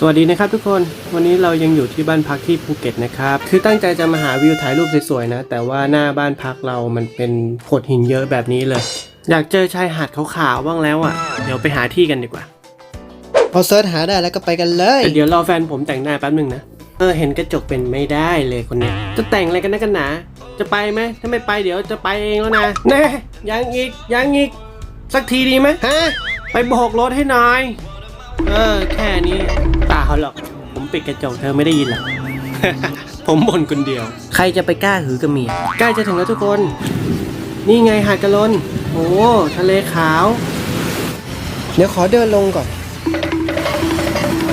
สวัสดีนะครับทุกคนวันนี้เรายังอยู่ที่บ้านพักที่ภูเก็ตนะครับคือตั้งใจจะมาหาวิวถ่ายรูปสวยๆนะ แต่ว่าหน้าบ้านพักเรามันเป็นโขดหินเยอะแบบนี้เลย อยากเจอชายหาดขาวๆบ้างแล้วอะ เดี๋ยวไปหาที่กันดีกว่า พอเซิร์ชหาได้แล้วก็ไปกันเลยแต่เดี๋ยวรอแฟนผมแต่งหน้าแป๊บหนึงนะเออเห็นกระจกเป็นไม่ได้เลยคนเนี้ยจะแต่งอะไรกันนักกันหนาจะไปไหมถ้าไม่ไปเดี๋ยวจะไปเองแล้วนะแน่ยังอีกยังอีกสักทีดีไหมฮะไปโบกรถให้หน่อยเออแค่นี้ เปล่าหรอก ผมปิดกระจกเธอไม่ได้ยินหรอก ผมบ่นคนเดียว ใครจะไปกล้าหือกับเมียใกล้จะถึงแล้วทุกคน นี่ไงหาดกะลนโอ้ทะเลขาว เดี๋ยวขอเดินลงก่อน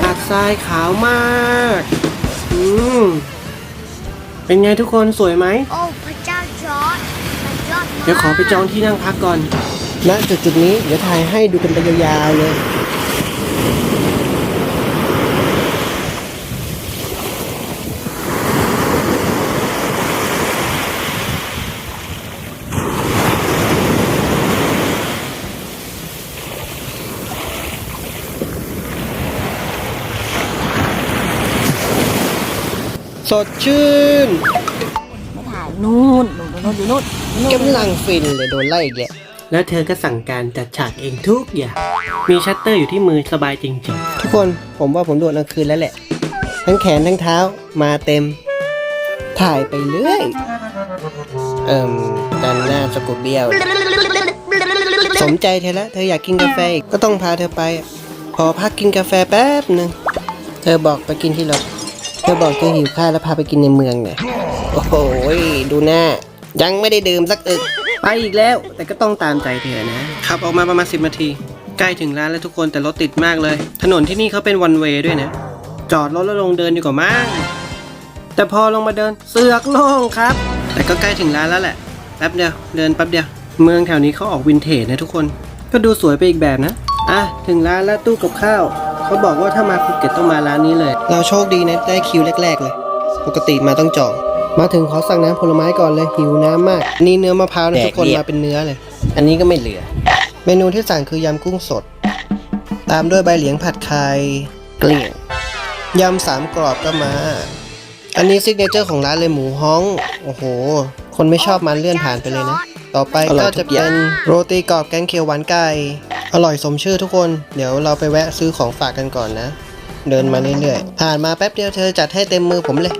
หาดทรายขาวมาก อืมเป็นไงทุกคนสวยไหม โอ้พระเจ้าจอร์ดมันยอดมาก เดี๋ยวขอไปจองที่นั่งพักก่อน ณจุดจุดๆนี้เดี๋ยวถ่ายให้ดูกันไปยาวๆเลย สดชื่นมาถ่ายนู่นนู่นนู่นอยู่นู่นนู่นกำลังฟินเลยโดนไล่อีกแล้วแล้วเธอก็สั่งการจัดฉากเองทุกอย่างมีชัตเตอร์อยู่ที่มือสบายจริงทุกคนผมว่าผมโดนกลางคืนแล้วแหละ ทั้งแขนทั้งเท้ามาเต็ม ถ่ายไปเรื่อย เอิ่มดันหน้าสะกดเบี้ยว สมใจเธอแล้วเธออยากกินกาแฟอีกก็ต้องพาเธอไปพอพักกินกาแฟแป๊บหนึ่งเธอบอกไปกินที่รถ เธอบอกเธอหิวข้าวแล้วพาไปกินในเมืองเนี่ย โอ้โหดูหน้า ยังไม่ได้ดื่มสักอึก ไปอีกแล้ว แต่ก็ต้องตามใจเธอนะ ขับออกมาประมาณ10นาที ใกล้ถึงร้านแล้วทุกคนแต่รถติดมากเลย ถนนที่นี่เขาเป็นวันเวย์ด้วยนะ จอดรถแล้วลงเดินดีกว่ามั้ง แต่พอลงมาเดินเสือกโล่งครับ แต่ก็ใกล้ถึงร้านแล้วแหละ แป๊บเดียว เดินแป๊บเดียว เมืองแถวนี้เขาออกวินเทจนะทุกคน ก็ดูสวยไปอีกแบบนะ อะ ถึงร้านแล้วตู้กับข้าว เขาบอกว่าถ้ามาภูเก็ตต้องมาร้านนี้เลย เราโชคดีนะได้คิวแรก ๆ เลย ปกติมาต้องจอง มาถึงขอสั่งน้ำผลไม้ก่อนเลยหิวน้ำมาก นี่เนื้อมะพร้าวนะทุกคนมาเป็นเนื้อเลย อันนี้ก็ไม่เหลือ เมนูที่สั่งคือยำกุ้งสด ตามด้วยใบเหลียงผัดไข่เกลี่ยง ยำสามกรอบก็มา อันนี้ซิกเนเจอร์ของร้านเลยหมูฮ้อง โอ้โห คนไม่ชอบมันเลื่อนผ่านไปเลยนะ ต่อไปก็จะเป็นโรตีกรอบแกงเขียวหวานไก่ อร่อยสมชื่อทุกคน เดี๋ยวเราไปแวะซื้อของฝากกันก่อนนะ เดินมาเรื่อยๆ ผ่านมาแป๊บเดียวเธอจัดให้เต็มมือผมเลย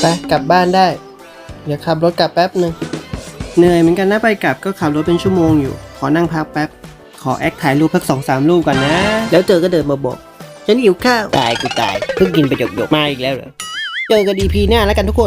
ไปกลับบ้านได้ เดี๋ยวขับรถกลับแป๊บหนึ่ง เหนื่อยเหมือนกันนะไปกลับก็ขับรถเป็นชั่วโมงอยู่ ขอนั่งพักแป๊บ ขอแอคถ่ายรูปสักสองสามรูปก่อนนะ แล้วเจอก็เดินมาบอก ฉันหิวข้าว ตายกูตาย เพิ่งกินไปหยกๆมาอีกแล้วเหรอ เจอกันดีพีหน้าแล้วกันทุกคน